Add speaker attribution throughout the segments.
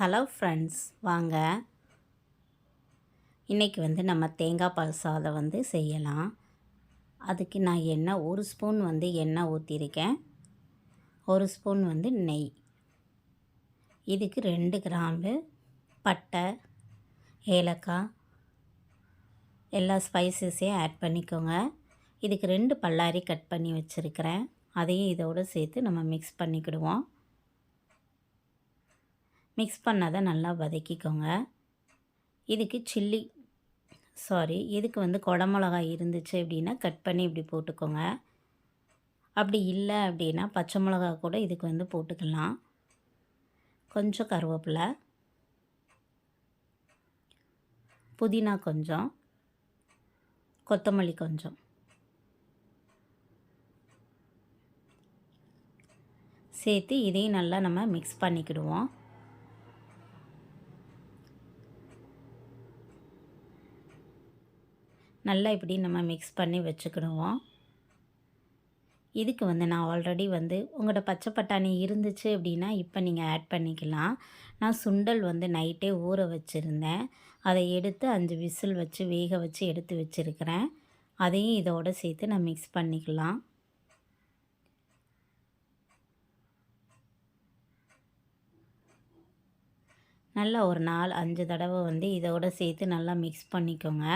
Speaker 1: Hello friends வாங்க. இன்றைக்கி வந்து நம்ம தேங்காய் பால் சாதம் வந்து செய்யலாம். அதுக்கு நான் எண்ணெய் ஒரு ஸ்பூன் வந்து எண்ணெய் ஊற்றிருக்கேன் ஒரு ஸ்பூன் வந்து நெய். இதுக்கு ரெண்டு கிராம்பு பட்டை ஏலக்காய் எல்லா ஸ்பைசஸையும் ஆட் பண்ணிக்கோங்க. இதுக்கு ரெண்டு பல்லாரி கட் பண்ணி வச்சுருக்கிறேன். அதையும் இதோடு சேர்த்து நம்ம மிக்ஸ் பண்ணிக்கிடுவோம். மிக்ஸ் பண்ணாத நல்லா வதக்கிக்கோங்க. இதுக்கு சில்லி சாரி இதுக்கு வந்து குடமிளகாய் இருந்துச்சு அப்படின்னா கட் பண்ணி இப்படி போட்டுக்கோங்க. அப்படி இல்லை அப்படின்னா பச்சை மிளகா கூட இதுக்கு வந்து போட்டுக்கலாம். கொஞ்சம் கருவேப்பிலை. புதினா கொஞ்சம். கொத்தமல்லி கொஞ்சம். சேர்த்து இதையும் நல்லா நம்ம மிக்ஸ் பண்ணிக்கிடுவோம். நல்லா இப்படி நம்ம மிக்ஸ் பண்ணி வச்சுக்கிடுவோம். இதுக்கு வந்து நான் ஆல்ரெடி வந்து உங்களோட பச்சை பட்டாணி இருந்துச்சு அப்படின்னா இப்போ நீங்கள் ஆட் பண்ணிக்கலாம். நான் சுண்டல் வந்து நைட்டே ஊற வச்சுருந்தேன். அதை எடுத்து அஞ்சு விசில் வச்சு வேக வச்சு எடுத்து வச்சுருக்கிறேன். அதையும் இதோடு சேர்த்து நான் மிக்ஸ் பண்ணிக்கலாம். நல்லா ஒரு நாலு அஞ்சு தடவை வந்து இதோடு சேர்த்து நல்லா மிக்ஸ் பண்ணிக்கோங்க.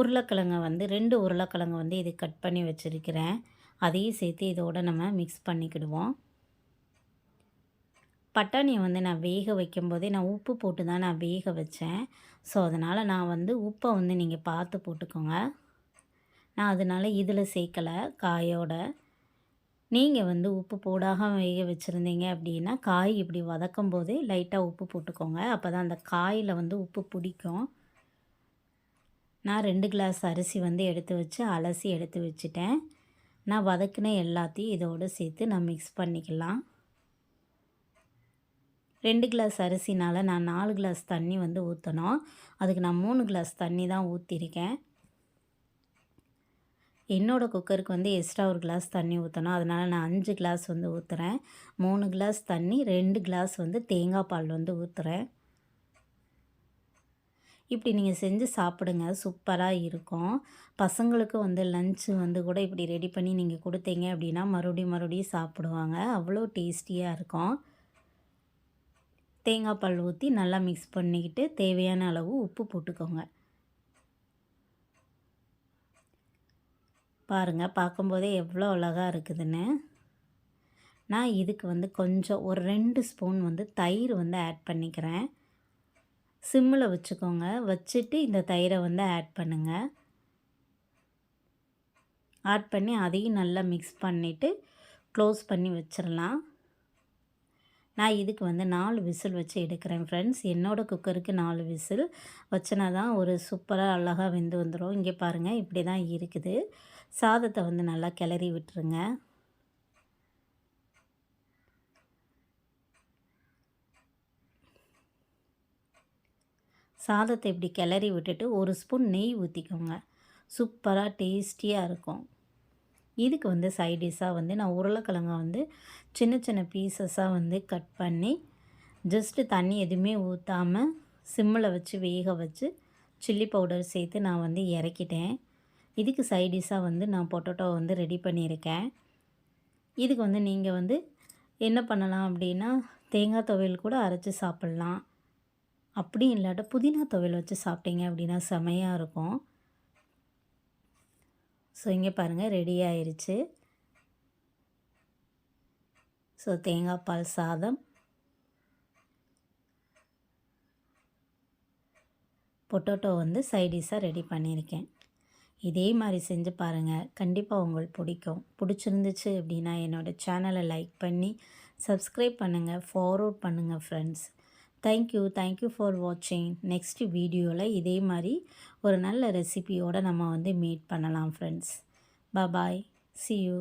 Speaker 1: உருளைக்கிழங்கை வந்து ரெண்டு உருளைக்கிழங்கு வந்து இது கட் பண்ணி வச்சுருக்கிறேன். அதையும் சேர்த்து இதோடு நம்ம மிக்ஸ் பண்ணிக்கிடுவோம். பட்டாணியை வந்து நான் வேக வைக்கும்போதே நான் உப்பு போட்டு தான் நான் வேக வச்சேன். ஸோ அதனால் நான் வந்து உப்பை வந்து நீங்கள் பார்த்து போட்டுக்கோங்க. நான் அதனால் இதில் சேர்க்கலை காயோட. நீங்கள் வந்து உப்பு போடாக வேக வச்சுருந்தீங்க அப்படின்னா காய் இப்படி வதக்கும் போதே லைட்டாக உப்பு போட்டுக்கோங்க. அப்போ தான் அந்த காயில் வந்து உப்பு பிடிக்கும். நான் ரெண்டு கிளாஸ் அரிசி வந்து எடுத்து வச்சு அலசி எடுத்து வச்சுட்டேன். நான் வதக்கின எல்லாத்தையும் இதோடு சேர்த்து நான் மிக்ஸ் பண்ணிக்கலாம். ரெண்டு கிளாஸ் அரிசினால் நான் நாலு கிளாஸ் தண்ணி வந்து ஊற்றணும் அதுக்கு நான் மூணு கிளாஸ் தண்ணி தான் ஊற்றிருக்கேன் என்னோடய குக்கருக்கு வந்து எக்ஸ்ட்ரா ஒரு கிளாஸ் தண்ணி ஊற்றணும் அதனால் நான் அஞ்சு கிளாஸ் வந்து ஊற்றுறேன் மூணு கிளாஸ் தண்ணி ரெண்டு கிளாஸ் வந்து தேங்காய் பால் வந்து ஊற்றுறேன் இப்படி நீங்கள் செஞ்சு சாப்பிடுங்க. சூப்பராக இருக்கும். பசங்களுக்கு வந்து லஞ்சு வந்து கூட இப்படி ரெடி பண்ணி நீங்கள் கொடுத்தீங்க அப்படின்னா மறுபடியும் மறுபடியும் சாப்பிடுவாங்க. அவ்வளோ டேஸ்டியாக இருக்கும். தேங்காய் பால் ஊற்றி நல்லா மிக்ஸ் பண்ணிக்கிட்டு தேவையான அளவு உப்பு போட்டுக்கோங்க. பாருங்கள் பார்க்கும்போதே எவ்வளோ அழகாக இருக்குதுன்னு. நான் இதுக்கு வந்து கொஞ்சம் ஒரு ரெண்டு ஸ்பூன் வந்து தயிர் வந்து ஆட் பண்ணிக்கிறேன். சிம்மில் வச்சுக்கோங்க. வச்சுட்டு இந்த தயிரை வந்து ஆட் பண்ணுங்கள் ஆட் பண்ணி அதையும் நல்லா மிக்ஸ் பண்ணிவிட்டு க்ளோஸ் பண்ணி வச்சிடலாம். நான் இதுக்கு வந்து நாலு விசில் வச்சு எடுக்கிறேன் ஃப்ரெண்ட்ஸ் என்னோடய குக்கருக்கு நாலு விசில். வச்சனா தான் ஒரு சூப்பராக அழகாக வெந்து வந்துடும் இங்கே பாருங்கள் இப்படி தான் இருக்குது. சாதத்தை வந்து நல்லா கிளறி விட்டுருங்க. சாதத்தை இப்படி கிளறி விட்டுட்டு ஒரு ஸ்பூன் நெய் ஊற்றிக்கோங்க சூப்பராக டேஸ்டியாக இருக்கும். இதுக்கு வந்து சைடிஷாக வந்து நான் உருளைக்கிழங்க வந்து சின்ன சின்ன பீசஸாக வந்து கட் பண்ணி ஜஸ்ட்டு தண்ணி எதுவுமே ஊற்றாமல் சிம்மில் வச்சு வேக வச்சு சில்லி பவுடர் சேர்த்து நான் வந்து இறக்கிட்டேன். இதுக்கு சைடிஷாக வந்து நான் பொட்டோட்டோ வந்து ரெடி பண்ணியிருக்கேன். இதுக்கு வந்து நீங்கள் வந்து என்ன பண்ணலாம் அப்படின்னா தேங்காய் துவையல் கூட அரைச்சி சாப்பிட்லாம். அப்படி இல்லாட்ட புதினா துவையல் வச்சு சாப்பிட்டீங்க அப்படின்னா செமையாக இருக்கும். ஸோ இங்கே பாருங்கள் ரெடி ஆயிடுச்சு ஸோ தேங்காய் பால் சாதம். பொட்டோட்டோ வந்து சைடிஷாக ரெடி பண்ணியிருக்கேன். இதே மாதிரி செஞ்சு பாருங்கள் கண்டிப்பாக உங்களுக்கு பிடிக்கும். பிடிச்சிருந்துச்சு அப்படின்னா என்னோடய சேனலை லைக் பண்ணி சப்ஸ்கிரைப் பண்ணுங்கள் ஃபார்வர்ட் பண்ணுங்கள் friends thank you thank you for வாட்சிங் நெக்ஸ்ட் வீடியோவில் இதே மாதிரி ஒரு நல்ல ரெசிபியோடு நம்ம வந்து மீட் பண்ணலாம் ஃப்ரெண்ட்ஸ் பாய் சி யூ